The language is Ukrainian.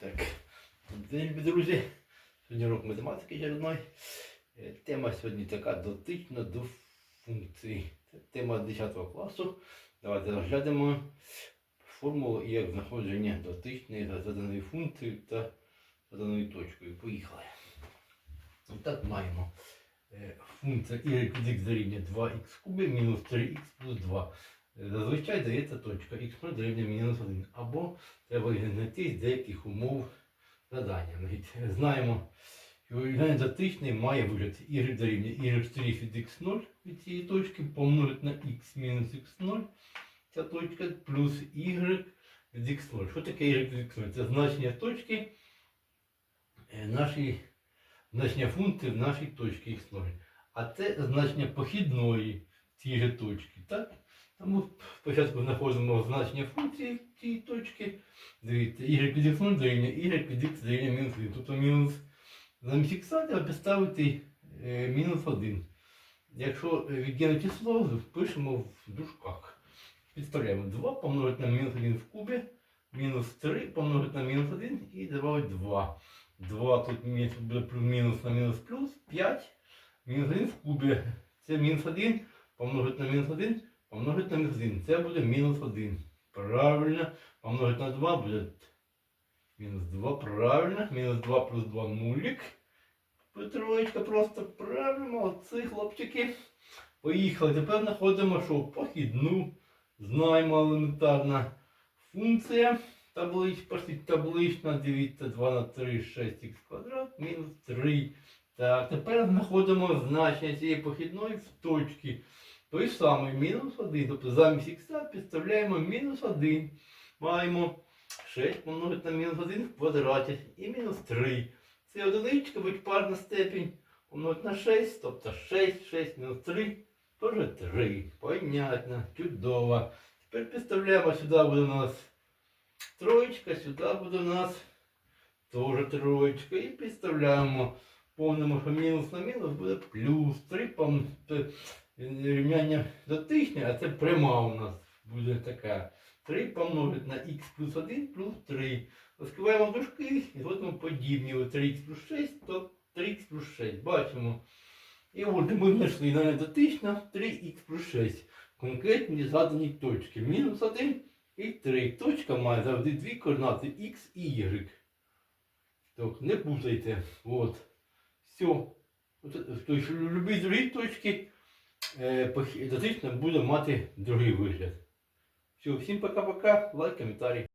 Так, любі друзі. Сьогодні урок математики очередной. Е, Тема сьогодні така дотична до функцій. Це тема 10 класу. Давайте розглянемо формулу і як знаходження дотичної та заданої функції та заданої точкою. Поїхали. Так маємо е, функція y дорівнює 2х в мінус 3х плюс 2. Зазвичай дається точка x дорівнює мінус 1. Або треба знайти деяких умов задання. Знаємо, що дотичний має вигляд y дорівнює y' від x0 від цієї точки помножити на x мінус x0, ця точка, плюс y від x0. Що таке y від x0? Це значення точки е, нашої, значення функції в нашій точці x0. А це значення похідної цієї же точки. Так? Тому спочатку знаходимо значення функції цієї точки. Дивіться, y від x0 дорівнює y від x дорівнює мінус 1. Тобто мінус замість х треба підставити е, мінус 1. Якщо відділити число, пишемо в дужках. Підставляємо 2 помножити на мінус 1 в кубі, мінус 3 помножити на мінус 1 і добавити 2. 2 тут буде мінус на мінус плюс 5. Мінус 1 в кубі. Це мінус 1 помножити на мінус 1 помножити на мінус 1. Це буде мінус 1. Правильно. Помножити на 2 буде мінус 2. Правильно. Мінус 2 плюс 2 нулик. Троєчка просто правильно, молодці, хлопчики. Поїхали. Тепер знаходимо, що похідну. Знаємо елементарна функція. Таблич, таблична, дивіться, 2 на 3, 6х квадрат, мінус 3. Так, тепер знаходимо значення цієї похідної в точці. Той самий мінус 1. Тобто замість х підставляємо мінус 1. Маємо 6 помножити на мінус 1 в квадраті і мінус 3. Це одиничка, будь парна степінь. Помножити на 6, тобто 6, 6 мінус 3, теж 3. Понятно, чудово. Тепер підставляємо, сюди буде у нас троєчка, сюди буде у нас теж троєчка. І підставляємо. Помнимо, що мінус на мінус буде плюс 3 пом... рівняння дотичне, а це пряма у нас буде така. 3 помножити на х плюс 1 плюс 3. Розкриваємо дужки і згодом подібні. 3х плюс 6, то 3х плюс 6. Бачимо. І от ми знайшли на дотична 3х плюс 6. Конкретні задані точки. Мінус 1 і 3. Точка має завжди дві координати х і y. Так, не путайте. От. То Тобто, любі другі точки е, дотична буде мати другий вигляд. Все, всім пока-пока, лайк, коментарі.